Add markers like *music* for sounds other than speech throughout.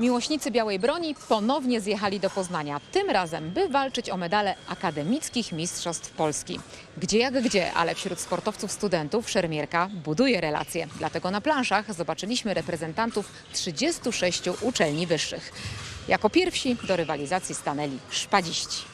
Miłośnicy białej broni ponownie zjechali do Poznania. Tym razem, by walczyć o medale akademickich mistrzostw Polski. Gdzie jak gdzie, ale wśród sportowców studentów szermierka buduje relacje. Dlatego na planszach zobaczyliśmy reprezentantów 36 uczelni wyższych. Jako pierwsi do rywalizacji stanęli szpadziści.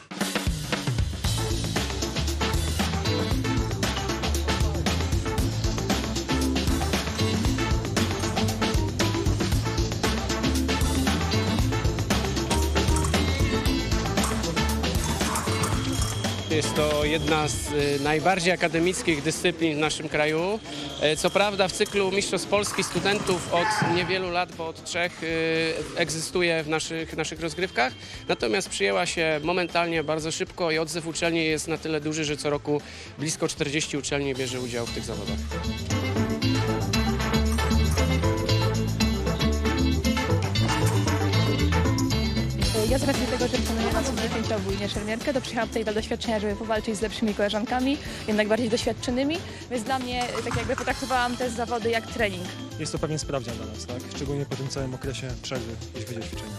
Jest to jedna z y, najbardziej akademickich dyscyplin w naszym kraju. E, Co prawda w cyklu Mistrzostw Polski studentów od niewielu lat, bo od trzech y, egzystuje w naszych, naszych rozgrywkach, natomiast przyjęła się momentalnie bardzo szybko i odzew uczelni jest na tyle duży, że co roku blisko 40 uczelni bierze udział w tych zawodach. Racji tego, że trenowałam sobie pięciobójnie szermierkę, to przyjechałam tutaj dla doświadczenia, żeby powalczyć z lepszymi koleżankami, jednak bardziej doświadczonymi, więc dla mnie tak jakby potraktowałam te zawody jak trening. Jest to pewien sprawdzian dla nas, tak? Szczególnie po tym całym okresie przerwy, jeśli chodzi o ćwiczenia.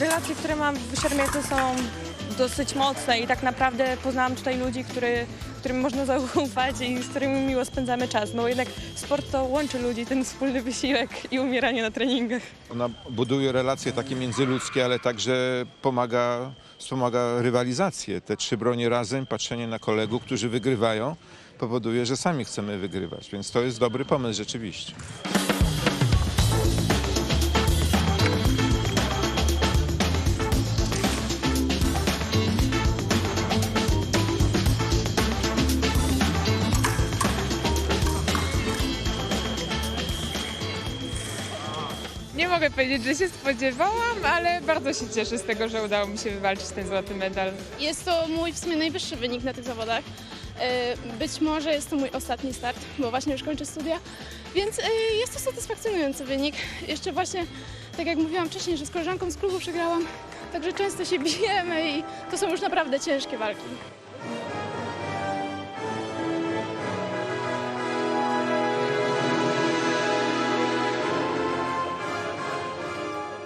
relacje, które mam w szermierce są dosyć mocne i tak naprawdę poznałam tutaj ludzi, który, którym można zaufać i z którymi miło spędzamy czas. No bo jednak sport to łączy ludzi, ten wspólny wysiłek i umieranie na treningach. Ona buduje relacje takie międzyludzkie, ale także pomaga, wspomaga rywalizację. Te trzy bronie razem, patrzenie na kolegów, którzy wygrywają, powoduje, że sami chcemy wygrywać. Więc to jest dobry pomysł rzeczywiście. Mogę powiedzieć, że się spodziewałam, ale bardzo się cieszę z tego, że udało mi się wywalczyć ten złoty medal. Jest to mój w sumie najwyższy wynik na tych zawodach. E, Być może jest to mój ostatni start, bo właśnie już kończę studia, więc e, jest to satysfakcjonujący wynik. Jeszcze właśnie, tak jak mówiłam wcześniej, że z koleżanką z klubu przegrałam, także często się bijemy i to są już naprawdę ciężkie walki.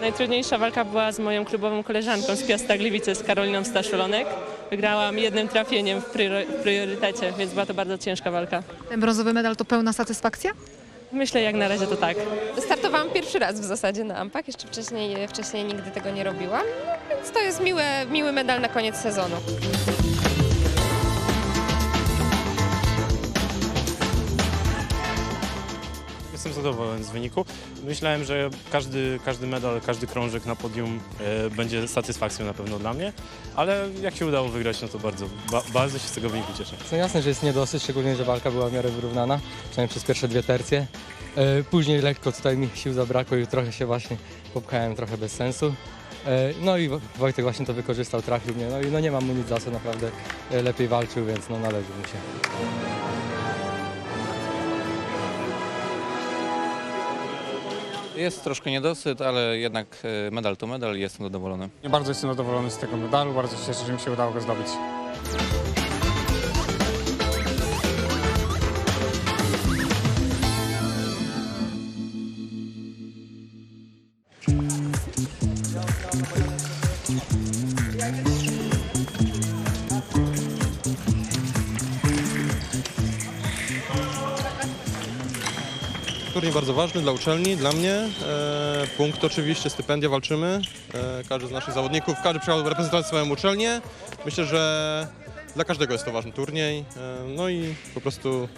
Najtrudniejsza walka była z moją klubową koleżanką z Piasta Gliwice, z Karoliną Staszulonek. Wygrałam jednym trafieniem w, priorytecie, więc była to bardzo ciężka walka. Ten brązowy medal to pełna satysfakcja? Myślę jak na razie to tak. Startowałam pierwszy raz w zasadzie na Ampach, jeszcze wcześniej, wcześniej nigdy tego nie robiłam, więc to jest miłe, miły medal na koniec sezonu. Jestem zadowolony z wyniku. Myślałem, że każdy, każdy medal, każdy krążek na podium e, będzie satysfakcją na pewno dla mnie, ale jak się udało wygrać, no to bardzo, ba, bardzo się z tego wyniku cieszę. No jasne, że jest niedosyt, szczególnie, że walka była w miarę wyrównana, przynajmniej przez pierwsze dwie tercje. E, Później lekko tutaj mi sił zabrakło i trochę się właśnie popchałem, trochę bez sensu. E, No i Wo- Wojtek właśnie to wykorzystał, trafił mnie, no i no nie mam mu nic za co, naprawdę e, lepiej walczył, więc no należy mu się. Jest troszkę niedosyt, ale jednak e, medal to medal i jestem zadowolony. Bardzo jestem zadowolony z tego medalu, bardzo się cieszę, że mi się udało go zdobyć. Turniej bardzo ważny dla uczelni, dla mnie. E, punkt oczywiście, stypendia walczymy. E, każdy z naszych zawodników, każdy przyjechał reprezentować swoją uczelnię. Myślę, że dla każdego jest to ważny turniej. E, no i po prostu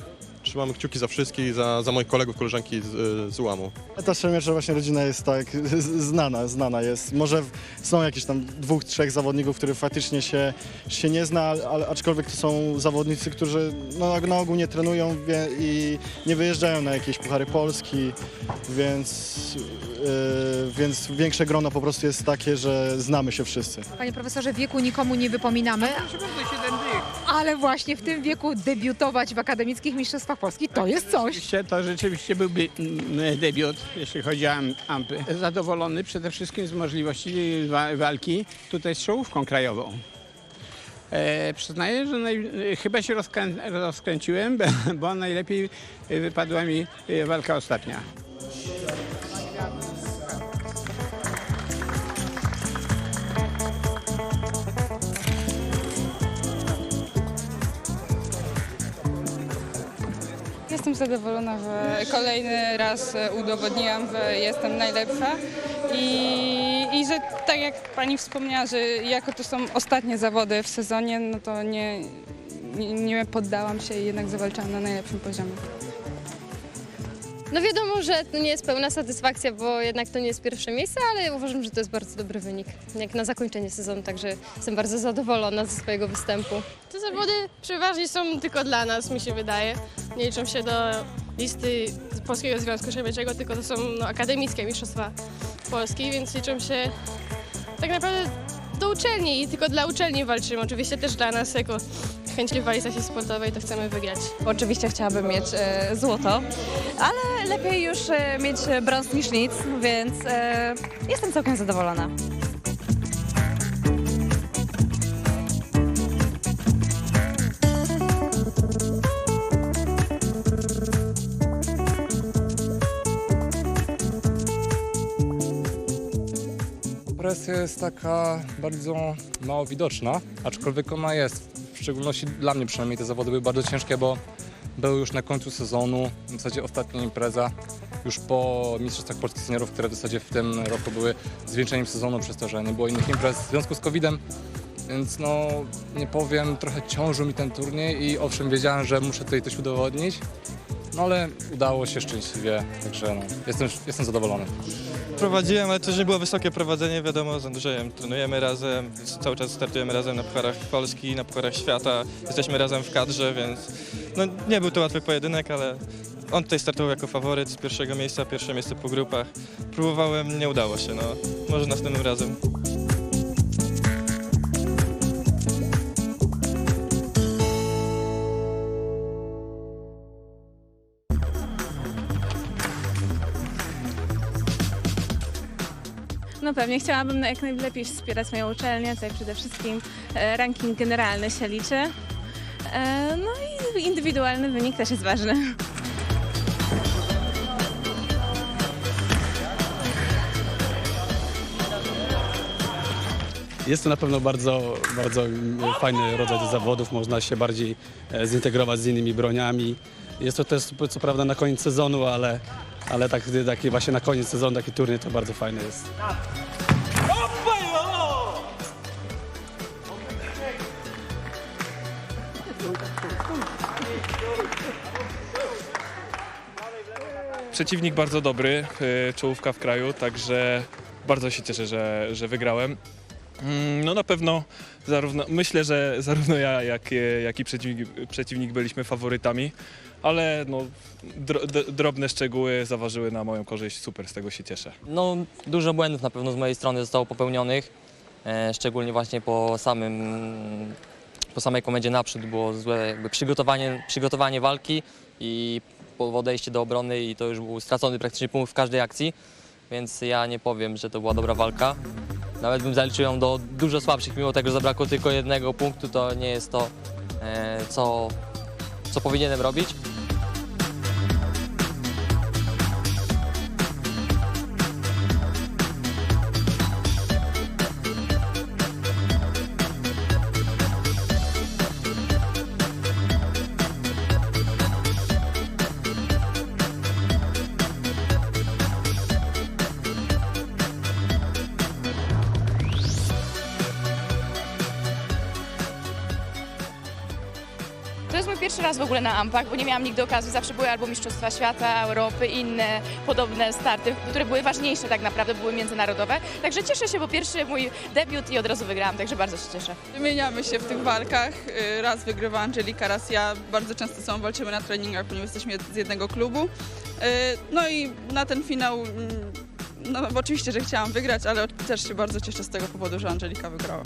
trzymamy kciuki za wszystkich, za, za moich kolegów, koleżanki z, z ułamu. Ta szermiercza właśnie rodzina jest tak znana, znana jest. Może w- są jakieś tam dwóch, trzech zawodników, których faktycznie się, się nie zna, ale aczkolwiek to są zawodnicy, którzy no, na ogół nie trenują wie, i nie wyjeżdżają na jakieś Puchary Polski, więc, yy, więc większe grono po prostu jest takie, że znamy się wszyscy. Panie profesorze, wieku nikomu nie wypominamy, ale właśnie w tym wieku debiutować w akademickich mistrzostwach Polski to jest coś. To rzeczywiście byłby mm, debiut, jeśli chodzi o am- ampy. Zadowolony przede wszystkim z możliwości wa- walki tutaj z czołówką krajową. E, przyznaję, że naj, chyba się rozkrę, rozkręciłem, *laughs* bo najlepiej wypadła mi e, walka ostatnia. Jestem zadowolona, że kolejny raz e, udowodniłam, że jestem najlepsza i, i że tak jak Pani wspomniała, że jako to są ostatnie zawody w sezonie, no to nie, nie, nie poddałam się i jednak zawalczyłam na najlepszym poziomie. No wiadomo, że to nie jest pełna satysfakcja, bo jednak to nie jest pierwsze miejsce, ale uważam, że to jest bardzo dobry wynik, jak na zakończenie sezonu, także jestem bardzo zadowolona ze swojego występu. Te zawody przeważnie są tylko dla nas, mi się wydaje. Nie liczą się do listy Polskiego Związku Szermierczego, tylko to są no, akademickie mistrzostwa Polski, więc liczą się tak naprawdę do uczelni i tylko dla uczelni walczymy. Oczywiście też dla nas jako chęć rywalizacji sportowej to chcemy wygrać. Oczywiście chciałabym mieć e, złoto, ale lepiej już e, mieć brąz niż nic, więc e, jestem całkiem zadowolona. Presja jest taka bardzo mało widoczna, aczkolwiek ona jest. W szczególności dla mnie przynajmniej te zawody były bardzo ciężkie, bo były już na końcu sezonu, w zasadzie ostatnia impreza, już po Mistrzostwach Polski Seniorów, które w zasadzie w tym roku były zwieńczeniem sezonu przez to, że nie było innych imprez w związku z COVID-em. Więc no, nie powiem, trochę ciążył mi ten turniej i owszem, wiedziałem, że muszę tutaj coś udowodnić, no ale udało się szczęśliwie, także no, jestem, jestem zadowolony. Prowadziłem, ale to nie było wysokie prowadzenie, wiadomo, z Andrzejem trenujemy razem, cały czas startujemy razem na Pucharach Polski, na Pucharach Świata, jesteśmy razem w kadrze, więc no, nie był to łatwy pojedynek, ale on tutaj startował jako faworyt z pierwszego miejsca, pierwsze miejsce po grupach. Próbowałem, nie udało się, no może następnym razem. No pewnie chciałabym jak najlepiej wspierać moją uczelnię, tutaj przede wszystkim e, ranking generalny się liczy. E, no i indywidualny wynik też jest ważny. Jest to na pewno bardzo, bardzo fajny rodzaj zawodów, można się bardziej e, zintegrować z innymi broniami. Jest to też co prawda na koniec sezonu, ale, ale tak, taki właśnie na koniec sezonu taki turniej to bardzo fajny jest. Przeciwnik bardzo dobry, y, czołówka w kraju, także bardzo się cieszę, że, że wygrałem. Mm, No na pewno zarówno, myślę, że zarówno ja, jak, jak i przeciwnik, przeciwnik byliśmy faworytami, ale no, dro, d- drobne szczegóły zaważyły na moją korzyść, super, z tego się cieszę. No, dużo błędów na pewno z mojej strony zostało popełnionych, e, szczególnie właśnie po samym, po samej komendzie naprzód było złe jakby przygotowanie, przygotowanie walki i odejście do obrony i to już był stracony praktycznie punkt w każdej akcji, więc ja nie powiem, że to była dobra walka. Nawet bym zaliczył ją do dużo słabszych, mimo tego, że zabrakło tylko jednego punktu, to nie jest to, e, co, co powinienem robić. Pierwszy raz w ogóle na Ampach, bo nie miałam nigdy okazji. Zawsze były albo Mistrzostwa Świata, Europy, inne podobne starty, które były ważniejsze tak naprawdę, były międzynarodowe. Także cieszę się, bo pierwszy mój debiut i od razu wygrałam, także bardzo się cieszę. Wymieniamy się w tych walkach. Y, Raz wygrywa Angelika, raz ja. Bardzo często ze walczymy na treningach, ponieważ jesteśmy z jednego klubu. Y, No i na ten finał, mm, no oczywiście, że chciałam wygrać, ale też się bardzo cieszę z tego powodu, że Angelika wygrała.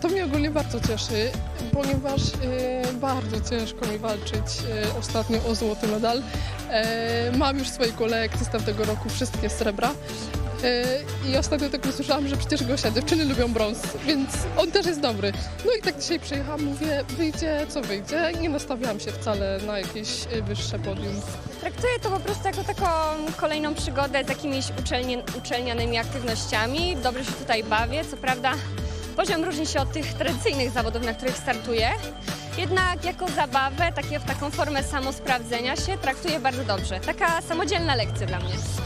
To mnie ogólnie bardzo cieszy, ponieważ e, bardzo ciężko mi walczyć e, ostatnio o złoty medal. E, mam już w swojej kolekcji z tamtego roku wszystkie srebra. I ostatnio tak usłyszałam, że przecież Gosia, dziewczyny lubią brąz, więc on też jest dobry. No i tak dzisiaj przyjechałam, mówię, wyjdzie co wyjdzie. Nie nastawiałam się wcale na jakieś wyższe podium. Traktuję to po prostu jako taką kolejną przygodę z jakimiś uczelnianymi aktywnościami. Dobrze się tutaj bawię, co prawda poziom różni się od tych tradycyjnych zawodów, na których startuję. jednak jako zabawę, takie, taką formę samosprawdzenia się traktuję bardzo dobrze. Taka samodzielna lekcja dla mnie.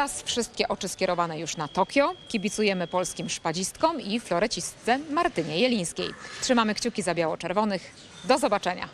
Teraz wszystkie oczy skierowane już na Tokio. Kibicujemy polskim szpadzistkom i florecistce Martynie Jelińskiej. Trzymamy kciuki za biało-czerwonych. Do zobaczenia.